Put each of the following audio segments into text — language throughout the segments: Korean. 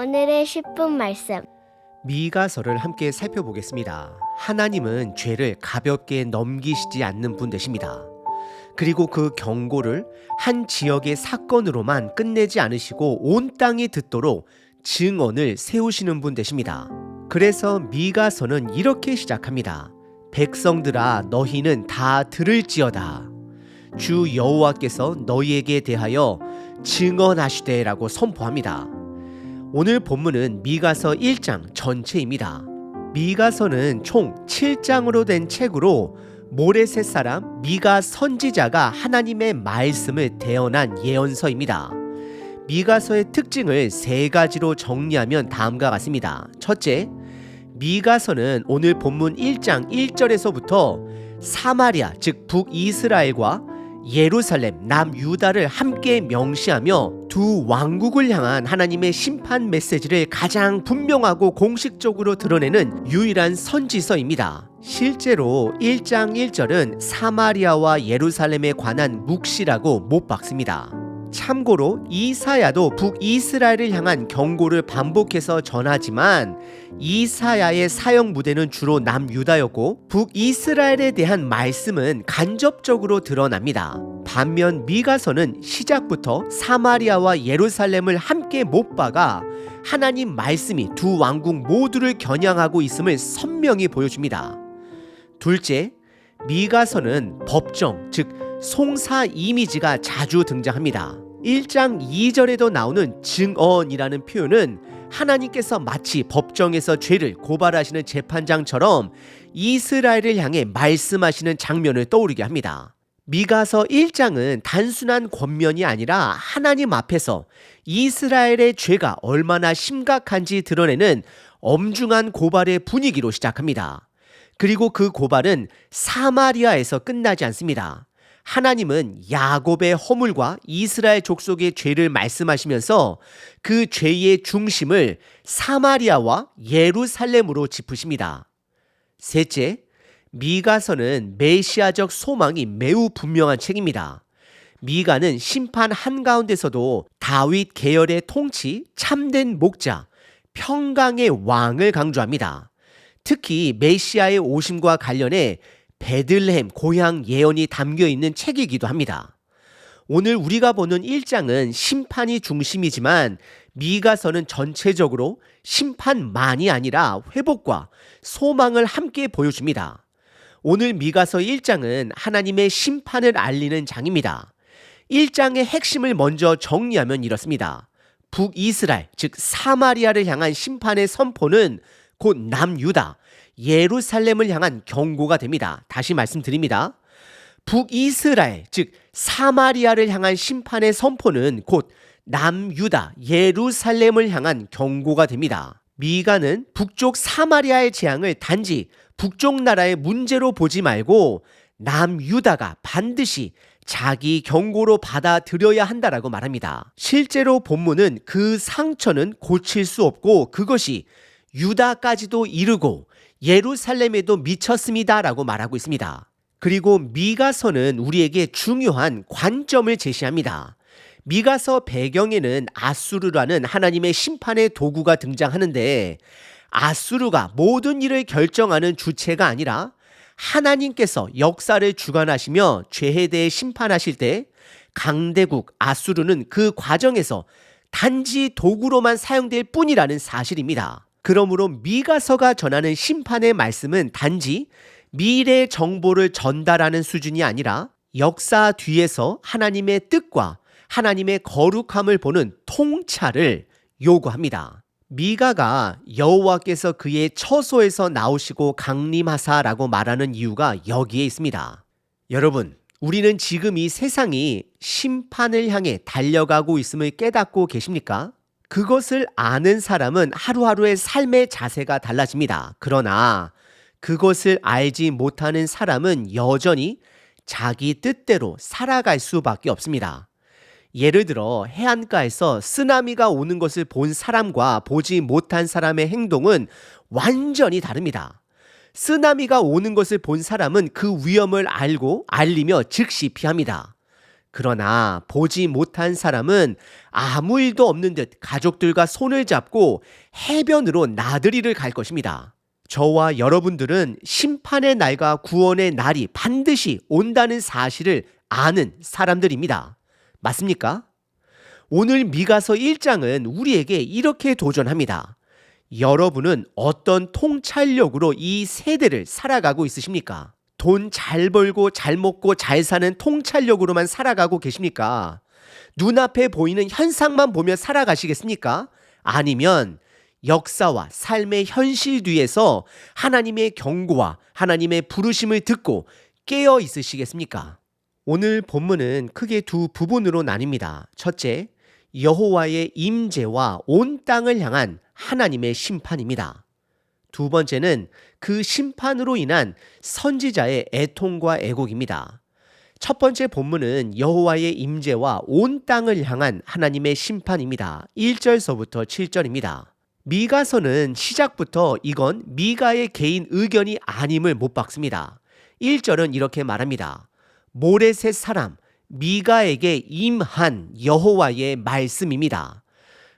오늘의 10분 말씀. 미가서를 함께 살펴보겠습니다. 하나님은 죄를 가볍게 넘기시지 않는 분 되십니다. 그리고 그 경고를 한 지역의 사건으로만 끝내지 않으시고 온 땅이 듣도록 증언을 세우시는 분 되십니다. 그래서 미가서는 이렇게 시작합니다. 백성들아 너희는 다 들을지어다. 주 여호와께서 너희에게 대하여 증언하시되라고 선포합니다. 오늘 본문은 미가서 1장 전체입니다. 미가서는 총 7장으로 된 책으로 모레셋 사람 미가 선지자가 하나님의 말씀을 대언한 예언서입니다. 미가서의 특징을 세 가지로 정리하면 다음과 같습니다. 첫째, 미가서는 오늘 본문 1장 1절에서부터 사마리아 즉 북이스라엘과 예루살렘 남유다를 함께 명시하며 두 왕국을 향한 하나님의 심판 메시지를 가장 분명하고 공식적으로 드러내는 유일한 선지서입니다. 실제로 1장 1절은 사마리아와 예루살렘에 관한 묵시라고 못 박습니다. 참고로 이사야도 북이스라엘을 향한 경고를 반복해서 전하지만 이사야의 사형 무대는 주로 남유다였고 북이스라엘에 대한 말씀은 간접적으로 드러납니다. 반면 미가서는 시작부터 사마리아와 예루살렘을 함께 못 박아 하나님 말씀이 두 왕국 모두를 겨냥하고 있음을 선명히 보여줍니다. 둘째, 미가서는 법정, 즉 송사 이미지가 자주 등장합니다. 1장 2절에도 나오는 증언이라는 표현은 하나님께서 마치 법정에서 죄를 고발하시는 재판장처럼 이스라엘을 향해 말씀하시는 장면을 떠오르게 합니다. 미가서 1장은 단순한 권면이 아니라 하나님 앞에서 이스라엘의 죄가 얼마나 심각한지 드러내는 엄중한 고발의 분위기로 시작합니다. 그리고 그 고발은 사마리아에서 끝나지 않습니다. 하나님은 야곱의 허물과 이스라엘 족속의 죄를 말씀하시면서 그 죄의 중심을 사마리아와 예루살렘으로 짚으십니다. 셋째, 미가서는 메시아적 소망이 매우 분명한 책입니다. 미가는 심판 한가운데서도 다윗 계열의 통치, 참된 목자, 평강의 왕을 강조합니다. 특히 메시아의 오심과 관련해 베들레헴 고향 예언이 담겨 있는 책이기도 합니다. 오늘 우리가 보는 1장은 심판이 중심이지만 미가서는 전체적으로 심판만이 아니라 회복과 소망을 함께 보여줍니다. 오늘 미가서 1장은 하나님의 심판을 알리는 장입니다. 1장의 핵심을 먼저 정리하면 이렇습니다. 북이스라엘, 즉 사마리아를 향한 심판의 선포는 곧 남유다, 예루살렘을 향한 경고가 됩니다. 다시 말씀드립니다. 북이스라엘, 즉 사마리아를 향한 심판의 선포는 곧 남유다, 예루살렘을 향한 경고가 됩니다. 미가는 북쪽 사마리아의 재앙을 단지 북쪽 나라의 문제로 보지 말고 남유다가 반드시 자기 경고로 받아들여야 한다라고 말합니다. 실제로 본문은 그 상처는 고칠 수 없고 그것이 유다까지도 이르고 예루살렘에도 미쳤습니다라고 말하고 있습니다. 그리고 미가서는 우리에게 중요한 관점을 제시합니다. 미가서 배경에는 아수르라는 하나님의 심판의 도구가 등장하는데 아수르가 모든 일을 결정하는 주체가 아니라 하나님께서 역사를 주관하시며 죄에 대해 심판하실 때 강대국 아수르는 그 과정에서 단지 도구로만 사용될 뿐이라는 사실입니다. 그러므로 미가서가 전하는 심판의 말씀은 단지 미래 정보를 전달하는 수준이 아니라 역사 뒤에서 하나님의 뜻과 하나님의 거룩함을 보는 통찰을 요구합니다. 미가가 여호와께서 그의 처소에서 나오시고 강림하사라고 말하는 이유가 여기에 있습니다. 여러분, 우리는 지금 이 세상이 심판을 향해 달려가고 있음을 깨닫고 계십니까? 그것을 아는 사람은 하루하루의 삶의 자세가 달라집니다. 그러나 그것을 알지 못하는 사람은 여전히 자기 뜻대로 살아갈 수밖에 없습니다. 예를 들어 해안가에서 쓰나미가 오는 것을 본 사람과 보지 못한 사람의 행동은 완전히 다릅니다. 쓰나미가 오는 것을 본 사람은 그 위험을 알고 알리며 즉시 피합니다. 그러나 보지 못한 사람은 아무 일도 없는 듯 가족들과 손을 잡고 해변으로 나들이를 갈 것입니다. 저와 여러분들은 심판의 날과 구원의 날이 반드시 온다는 사실을 아는 사람들입니다. 맞습니까? 오늘 미가서 1장은 우리에게 이렇게 도전합니다. 여러분은 어떤 통찰력으로 이 세대를 살아가고 있으십니까? 돈 잘 벌고 잘 먹고 잘 사는 통찰력으로만 살아가고 계십니까? 눈앞에 보이는 현상만 보며 살아가시겠습니까? 아니면 역사와 삶의 현실 뒤에서 하나님의 경고와 하나님의 부르심을 듣고 깨어 있으시겠습니까? 오늘 본문은 크게 두 부분으로 나뉩니다. 첫째, 여호와의 임재와 온 땅을 향한 하나님의 심판입니다. 두 번째는 그 심판으로 인한 선지자의 애통과 애곡입니다. 첫 번째 본문은 여호와의 임재와 온 땅을 향한 하나님의 심판입니다. 1절서부터 7절입니다. 미가서는 시작부터 이건 미가의 개인 의견이 아님을 못 박습니다. 1절은 이렇게 말합니다. 모레셋 사람 미가에게 임한 여호와의 말씀입니다.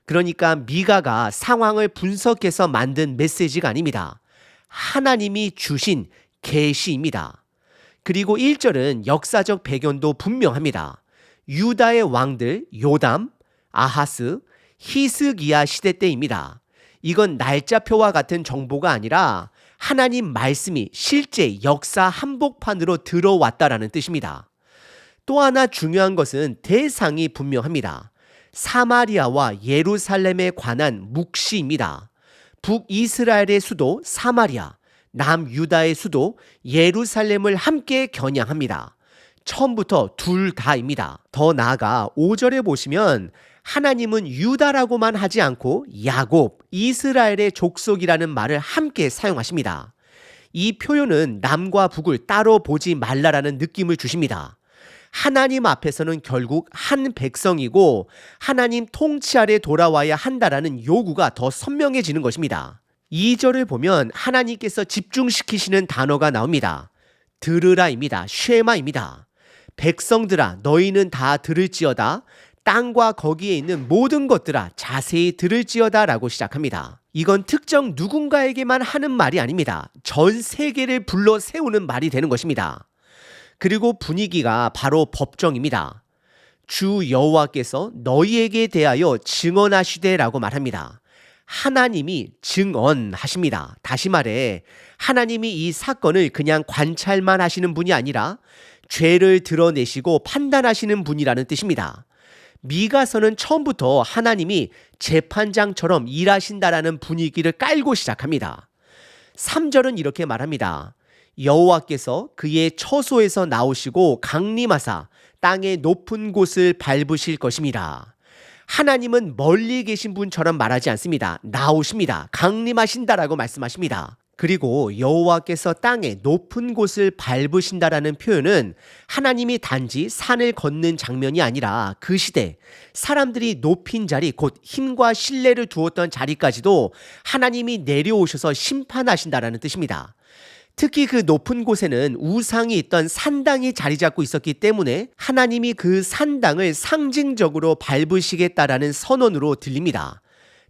그러니까 미가가 상황을 분석해서 만든 메시지가 아닙니다. 하나님이 주신 계시입니다. 그리고 1절은 역사적 배경도 분명합니다. 유다의 왕들 요담, 아하스, 히스기야 시대 때입니다. 이건 날짜표와 같은 정보가 아니라 하나님 말씀이 실제 역사 한복판으로 들어왔다라는 뜻입니다. 또 하나 중요한 것은 대상이 분명합니다. 사마리아와 예루살렘에 관한 묵시입니다. 북이스라엘의 수도 사마리아, 남유다의 수도 예루살렘을 함께 겨냥합니다. 처음부터 둘 다입니다. 더 나아가 5절에 보시면 하나님은 유다라고만 하지 않고 야곱, 이스라엘의 족속이라는 말을 함께 사용하십니다. 이 표현은 남과 북을 따로 보지 말라라는 느낌을 주십니다. 하나님 앞에서는 결국 한 백성이고 하나님 통치 아래 돌아와야 한다라는 요구가 더 선명해지는 것입니다. 2절을 보면 하나님께서 집중시키시는 단어가 나옵니다. 들으라입니다. 쉐마입니다. 백성들아 너희는 다 들을지어다 땅과 거기에 있는 모든 것들아 자세히 들을지어다라고 시작합니다. 이건 특정 누군가에게만 하는 말이 아닙니다. 전 세계를 불러 세우는 말이 되는 것입니다. 그리고 분위기가 바로 법정입니다. 주 여호와께서 너희에게 대하여 증언하시되라고 말합니다. 하나님이 증언하십니다. 다시 말해 하나님이 이 사건을 그냥 관찰만 하시는 분이 아니라 죄를 드러내시고 판단하시는 분이라는 뜻입니다. 미가서는 처음부터 하나님이 재판장처럼 일하신다라는 분위기를 깔고 시작합니다. 3절은 이렇게 말합니다. 여호와께서 그의 처소에서 나오시고 강림하사 땅의 높은 곳을 밟으실 것입니다. 하나님은 멀리 계신 분처럼 말하지 않습니다. 나오십니다. 강림하신다라고 말씀하십니다. 그리고 여호와께서 땅의 높은 곳을 밟으신다라는 표현은 하나님이 단지 산을 걷는 장면이 아니라 그 시대 사람들이 높인 자리 곧 힘과 신뢰를 두었던 자리까지도 하나님이 내려오셔서 심판하신다라는 뜻입니다. 특히 그 높은 곳에는 우상이 있던 산당이 자리 잡고 있었기 때문에 하나님이 그 산당을 상징적으로 밟으시겠다라는 선언으로 들립니다.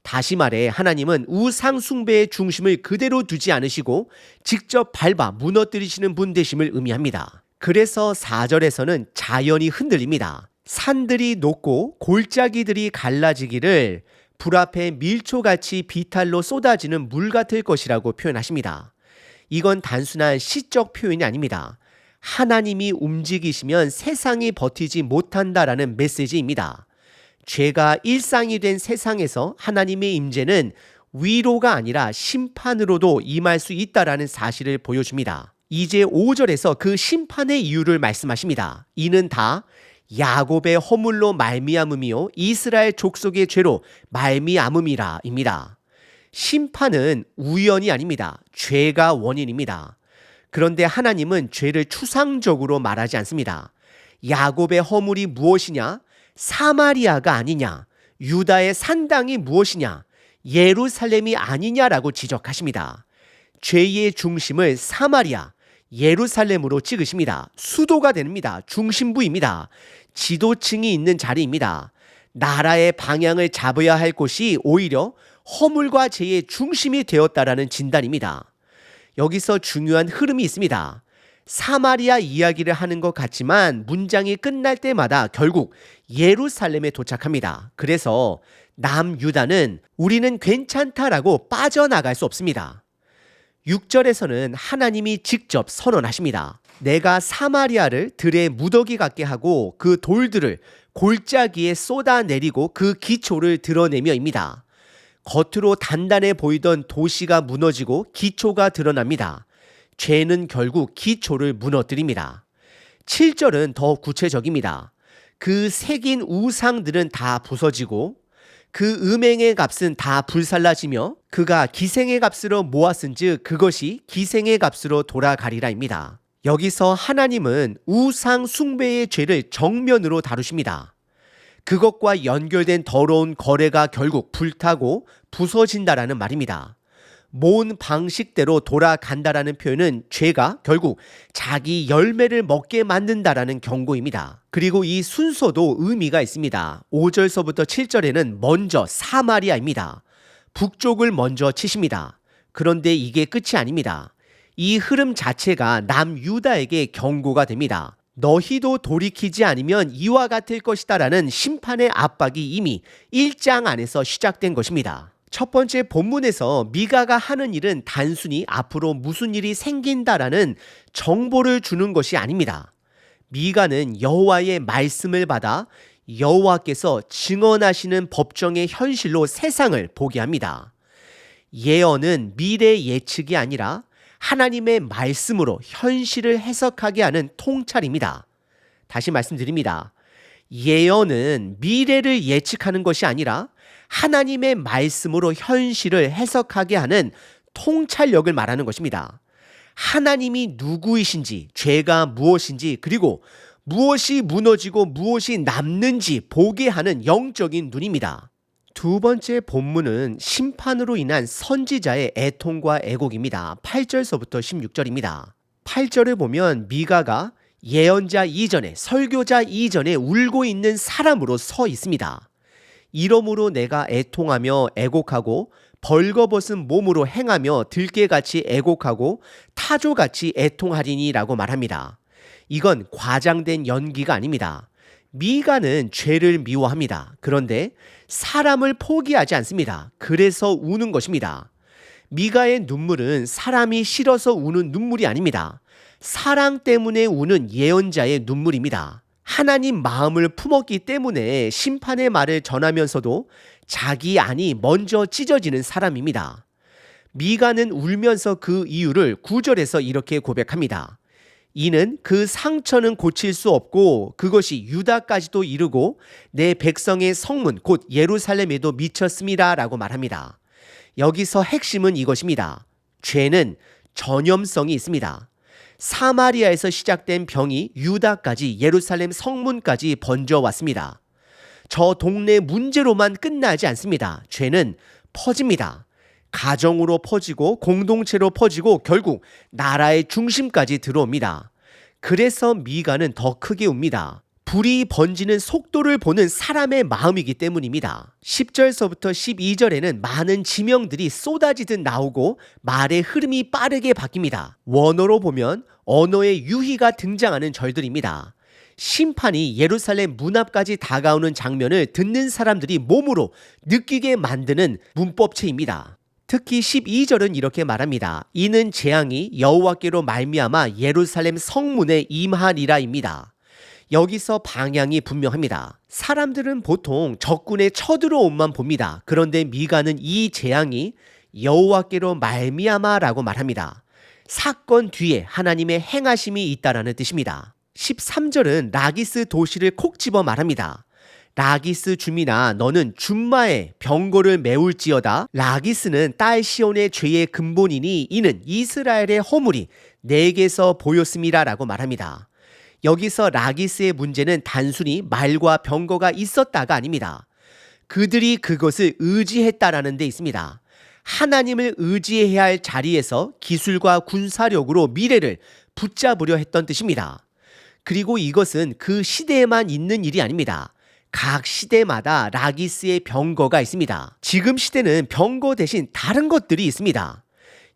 다시 말해 하나님은 우상 숭배의 중심을 그대로 두지 않으시고 직접 밟아 무너뜨리시는 분 되심을 의미합니다. 그래서 4절에서는 자연이 흔들립니다. 산들이 녹고 골짜기들이 갈라지기를 불 앞에 밀초같이 비탈로 쏟아지는 물 같을 것이라고 표현하십니다. 이건 단순한 시적 표현이 아닙니다. 하나님이 움직이시면 세상이 버티지 못한다라는 메시지입니다. 죄가 일상이 된 세상에서 하나님의 임재는 위로가 아니라 심판으로도 임할 수 있다라는 사실을 보여줍니다. 이제 5절에서 그 심판의 이유를 말씀하십니다. 이는 다 야곱의 허물로 말미암음이요 이스라엘 족속의 죄로 말미암음이라입니다. 심판은 우연이 아닙니다. 죄가 원인입니다. 그런데 하나님은 죄를 추상적으로 말하지 않습니다. 야곱의 허물이 무엇이냐? 사마리아가 아니냐? 유다의 산당이 무엇이냐? 예루살렘이 아니냐라고 지적하십니다. 죄의 중심을 사마리아, 예루살렘으로 찍으십니다. 수도가 됩니다. 중심부입니다. 지도층이 있는 자리입니다. 나라의 방향을 잡아야 할 곳이 오히려 허물과 죄의 중심이 되었다라는 진단입니다. 여기서 중요한 흐름이 있습니다. 사마리아 이야기를 하는 것 같지만 문장이 끝날 때마다 결국 예루살렘에 도착합니다. 그래서 남유다는 우리는 괜찮다라고 빠져나갈 수 없습니다. 6절에서는 하나님이 직접 선언하십니다. 내가 사마리아를 들의 무더기 같게 하고 그 돌들을 골짜기에 쏟아내리고 그 기초를 드러내며입니다. 겉으로 단단해 보이던 도시가 무너지고 기초가 드러납니다. 죄는 결국 기초를 무너뜨립니다. 7절은 더 구체적입니다. 그 새긴 우상들은 다 부서지고 그 음행의 값은 다 불살라지며 그가 기생의 값으로 모았은즉 그것이 기생의 값으로 돌아가리라입니다. 여기서 하나님은 우상 숭배의 죄를 정면으로 다루십니다. 그것과 연결된 더러운 거래가 결국 불타고 부서진다라는 말입니다. 모은 방식대로 돌아간다라는 표현은 죄가 결국 자기 열매를 먹게 만든다라는 경고입니다. 그리고 이 순서도 의미가 있습니다. 5절서부터 7절에는 먼저 사마리아입니다. 북쪽을 먼저 치십니다. 그런데 이게 끝이 아닙니다. 이 흐름 자체가 남유다에게 경고가 됩니다. 너희도 돌이키지 않으면 이와 같을 것이다라는 심판의 압박이 이미 1장 안에서 시작된 것입니다. 첫 번째 본문에서 미가가 하는 일은 단순히 앞으로 무슨 일이 생긴다라는 정보를 주는 것이 아닙니다. 미가는 여호와의 말씀을 받아 여호와께서 증언하시는 법정의 현실로 세상을 보게 합니다. 예언은 미래 예측이 아니라 하나님의 말씀으로 현실을 해석하게 하는 통찰입니다. 다시 말씀드립니다. 예언은 미래를 예측하는 것이 아니라 하나님의 말씀으로 현실을 해석하게 하는 통찰력을 말하는 것입니다. 하나님이 누구이신지, 죄가 무엇인지, 그리고 무엇이 무너지고 무엇이 남는지 보게 하는 영적인 눈입니다. 두 번째 본문은 심판으로 인한 선지자의 애통과 애곡입니다. 8절서부터 16절입니다. 8절을 보면 미가가 예언자 이전에 설교자 이전에 울고 있는 사람으로 서 있습니다. 이러므로 내가 애통하며 애곡하고 벌거벗은 몸으로 행하며 들깨같이 애곡하고 타조같이 애통하리니라고 말합니다. 이건 과장된 연기가 아닙니다. 미가는 죄를 미워합니다. 그런데 사람을 포기하지 않습니다. 그래서 우는 것입니다. 미가의 눈물은 사람이 싫어서 우는 눈물이 아닙니다. 사랑 때문에 우는 예언자의 눈물입니다. 하나님 마음을 품었기 때문에 심판의 말을 전하면서도 자기 안이 먼저 찢어지는 사람입니다. 미가는 울면서 그 이유를 구절에서 이렇게 고백합니다. 이는 그 상처는 고칠 수 없고 그것이 유다까지도 이르고 내 백성의 성문 곧 예루살렘에도 미쳤습니다라고 말합니다. 여기서 핵심은 이것입니다. 죄는 전염성이 있습니다. 사마리아에서 시작된 병이 유다까지 예루살렘 성문까지 번져왔습니다. 저 동네 문제로만 끝나지 않습니다. 죄는 퍼집니다. 가정으로 퍼지고 공동체로 퍼지고 결국 나라의 중심까지 들어옵니다. 그래서 미가는 더 크게 웁니다. 불이 번지는 속도를 보는 사람의 마음이기 때문입니다. 10절서부터 12절에는 많은 지명들이 쏟아지듯 나오고 말의 흐름이 빠르게 바뀝니다. 원어로 보면 언어의 유희가 등장하는 절들입니다. 심판이 예루살렘 문 앞까지 다가오는 장면을 듣는 사람들이 몸으로 느끼게 만드는 문법체입니다. 특히 12절은 이렇게 말합니다. 이는 재앙이 여호와께로 말미암아 예루살렘 성문에 임하리라입니다. 여기서 방향이 분명합니다. 사람들은 보통 적군의 쳐들어옴만 봅니다. 그런데 미가는 이 재앙이 여호와께로 말미암아라고 말합니다. 사건 뒤에 하나님의 행하심이 있다라는 뜻입니다. 13절은 라기스 도시를 콕 집어 말합니다. 라기스 주민아 너는 준마의 병거를 메울지어다 라기스는 딸 시온의 죄의 근본이니 이는 이스라엘의 허물이 내게서 보였음이라라고 말합니다. 여기서 라기스의 문제는 단순히 말과 병거가 있었다가 아닙니다. 그들이 그것을 의지했다라는 데 있습니다. 하나님을 의지해야 할 자리에서 기술과 군사력으로 미래를 붙잡으려 했던 뜻입니다. 그리고 이것은 그 시대에만 있는 일이 아닙니다. 각 시대마다 라기스의 병거가 있습니다. 지금 시대는 병거 대신 다른 것들이 있습니다.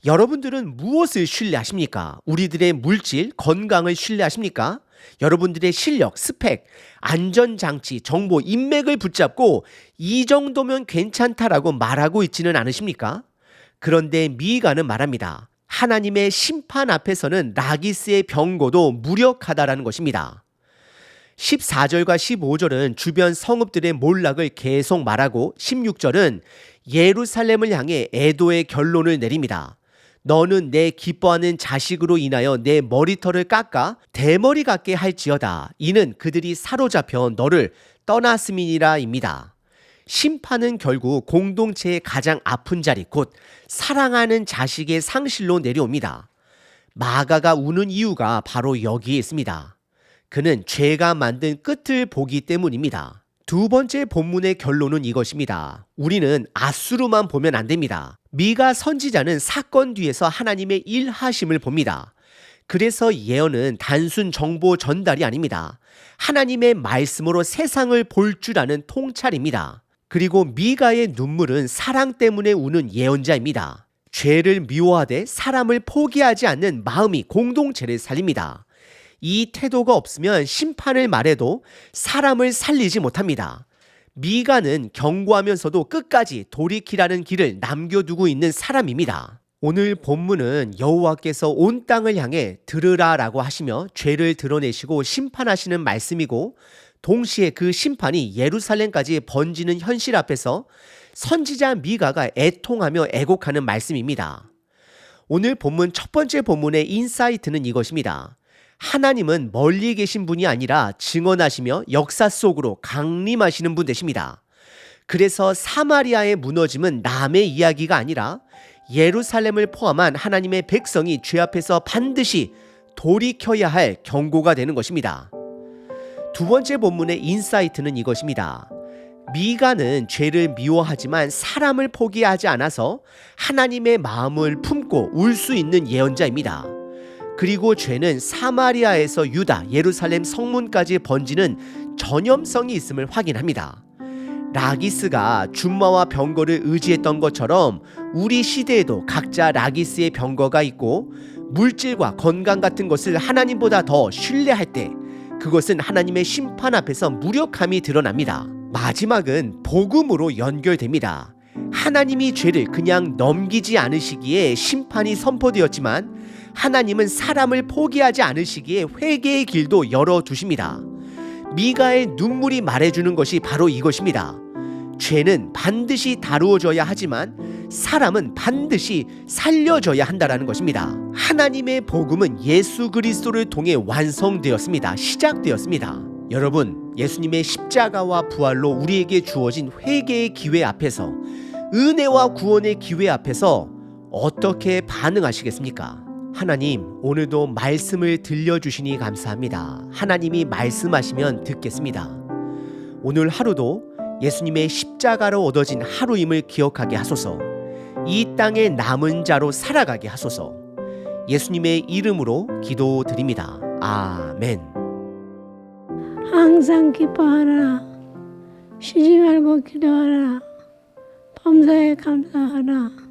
여러분들은 무엇을 신뢰하십니까? 우리들의 물질, 건강을 신뢰하십니까? 여러분들의 실력, 스펙, 안전장치, 정보, 인맥을 붙잡고 이 정도면 괜찮다라고 말하고 있지는 않으십니까? 그런데 미가는 말합니다. 하나님의 심판 앞에서는 라기스의 병고도 무력하다라는 것입니다. 14절과 15절은 주변 성읍들의 몰락을 계속 말하고 16절은 예루살렘을 향해 애도의 결론을 내립니다. 너는 내 기뻐하는 자식으로 인하여 내 머리털을 깎아 대머리 같게 할지어다. 이는 그들이 사로잡혀 너를 떠났음이니라입니다. 심판은 결국 공동체의 가장 아픈 자리 곧 사랑하는 자식의 상실로 내려옵니다. 마가가 우는 이유가 바로 여기에 있습니다. 그는 죄가 만든 끝을 보기 때문입니다. 두 번째 본문의 결론은 이것입니다. 우리는 아수르만 보면 안 됩니다. 미가 선지자는 사건 뒤에서 하나님의 일하심을 봅니다. 그래서 예언은 단순 정보 전달이 아닙니다. 하나님의 말씀으로 세상을 볼 줄 아는 통찰입니다. 그리고 미가의 눈물은 사랑 때문에 우는 예언자입니다. 죄를 미워하되 사람을 포기하지 않는 마음이 공동체를 살립니다. 이 태도가 없으면 심판을 말해도 사람을 살리지 못합니다. 미가는 경고하면서도 끝까지 돌이키라는 길을 남겨두고 있는 사람입니다. 오늘 본문은 여호와께서 온 땅을 향해 들으라라고 하시며 죄를 드러내시고 심판하시는 말씀이고 동시에 그 심판이 예루살렘까지 번지는 현실 앞에서 선지자 미가가 애통하며 애곡하는 말씀입니다. 오늘 본문 첫 번째 본문의 인사이트는 이것입니다. 하나님은 멀리 계신 분이 아니라 증언하시며 역사 속으로 강림하시는 분 되십니다. 그래서 사마리아의 무너짐은 남의 이야기가 아니라 예루살렘을 포함한 하나님의 백성이 죄 앞에서 반드시 돌이켜야 할 경고가 되는 것입니다. 두 번째 본문의 인사이트는 이것입니다. 미가는 죄를 미워하지만 사람을 포기하지 않아서 하나님의 마음을 품고 울 수 있는 예언자입니다. 그리고 죄는 사마리아에서 유다, 예루살렘 성문까지 번지는 전염성이 있음을 확인합니다. 라기스가 준마와 병거를 의지했던 것처럼 우리 시대에도 각자 라기스의 병거가 있고 물질과 건강 같은 것을 하나님보다 더 신뢰할 때 그것은 하나님의 심판 앞에서 무력함이 드러납니다. 마지막은 복음으로 연결됩니다. 하나님이 죄를 그냥 넘기지 않으시기에 심판이 선포되었지만 하나님은 사람을 포기하지 않으시기에 회개의 길도 열어 두십니다. 미가의 눈물이 말해주는 것이 바로 이것입니다. 죄는 반드시 다루어져야 하지만 사람은 반드시 살려져야 한다라는 것입니다. 하나님의 복음은 예수 그리스도를 통해 완성되었습니다. 시작되었습니다. 여러분, 예수님의 십자가와 부활로 우리에게 주어진 회개의 기회 앞에서 은혜와 구원의 기회 앞에서 어떻게 반응하시겠습니까? 하나님, 오늘도 말씀을 들려주시니 감사합니다. 하나님이 말씀하시면 듣겠습니다. 오늘 하루도 예수님의 십자가로 얻어진 하루임을 기억하게 하소서. 이 땅의 남은 자로 살아가게 하소서. 예수님의 이름으로 기도드립니다. 아멘. 항상 기뻐하라. 쉬지 말고 기도하라. 범사에 감사하라.